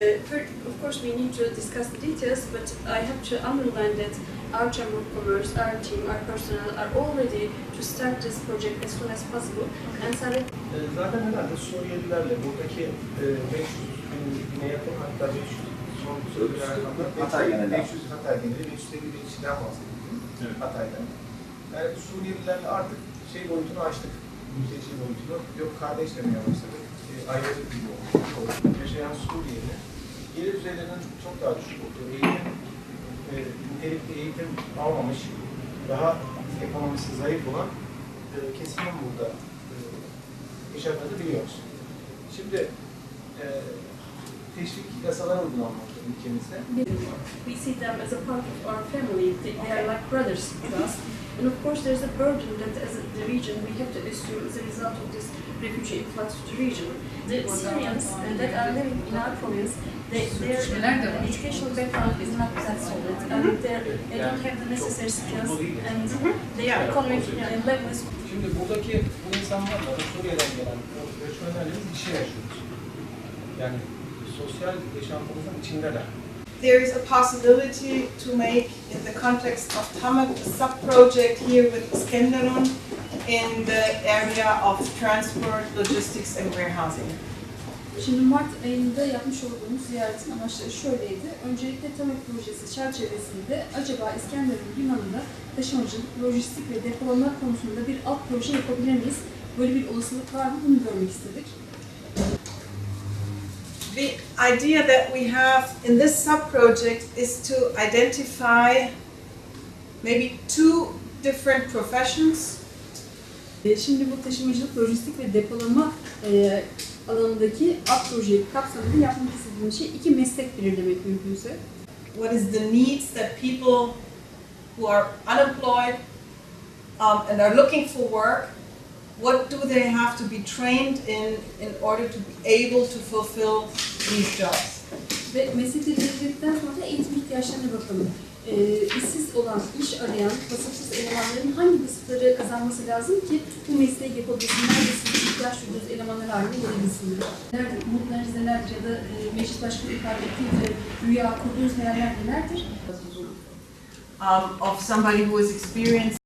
Uh, first, of course, we need to discuss the details, but I have to underline that our Chamber of Commerce, our team, our personnel are all ready to start this project as soon as possible. And Sarah E, Zaten herhalde Suriyelilerle buradaki e, 500 bin, bine yakın hatta 500 son söylenen rakamlar Hatay geneli. 500 Hatay geneli 550 bin kişiden bahsediyorum Evet. Hatay'dan. Yani Suriyelilerle artık şey boyutunu açtık. Mülteci boyutunu. Yok kardeş demeye başladık. E, gibi oldu. Yaşayan Suriyeli gelir düzeylerinin çok daha düşük olduğu, eğitim, e, nitelikli eğitim almamış, daha ekonomisi zayıf olan e, kesimin burada e, yaşadığını biliyoruz. Şimdi e, teşvik yasaları uygulanmakta ülkemizde. we see them as a part of our family. They they are like brothers to us. And of course, there's a burden that as a, the region we have to assume as a result of this refugee influx to the region. The Syrians uh, that are living in our province, they, their educational background is not that solid, and they're- they don't have the necessary skills, and their economic uh, level is Şimdi buradaki bu insanlarla, bu Suriye'den gelen o göçmenlerle bir şey yaşıyoruz. Yani sosyal yaşantımızın içindeler. There is a possibility to make, in the context of TAMAC, a sub-project here with Skenderun in the area of transport, logistics and warehousing. Şimdi Mart ayında yapmış olduğumuz ziyaretin amaçları şöyleydi. Öncelikle TAMEK projesi çerçevesinde acaba İskenderun Limanı'nda taşımacılık, lojistik ve depolama konusunda bir alt proje yapabilir miyiz? Böyle bir olasılık var mı? Bunu görmek istedik. The idea that we have in this sub-project is to identify maybe two different professions Şimdi bu taşımacılık, lojistik ve depolama e, alanındaki alt proje kapsamında yapmak istediğim şey iki meslek belirlemek mümkünse. what is the needs that people who are unemployed um, and are looking for work, what do they have to be trained in in order to be able to fulfill these jobs? Ve meslekleri belirledikten sonra eğitim ihtiyaçlarına bakalım. Ee, işsiz olan, iş arayan, vasıfsız elemanların hangi vasıfları kazanması lazım ki bu mesleği yapabilsinler ve sizin ihtiyaç duyduğunuz elemanlar haline gelebilsinler? Nerede, umutlarınız nelerdir ya da e, meclis başkanı ifade ettiği üzere rüya kurduğunuz hayaller nelerdir? Um, of somebody who is experienced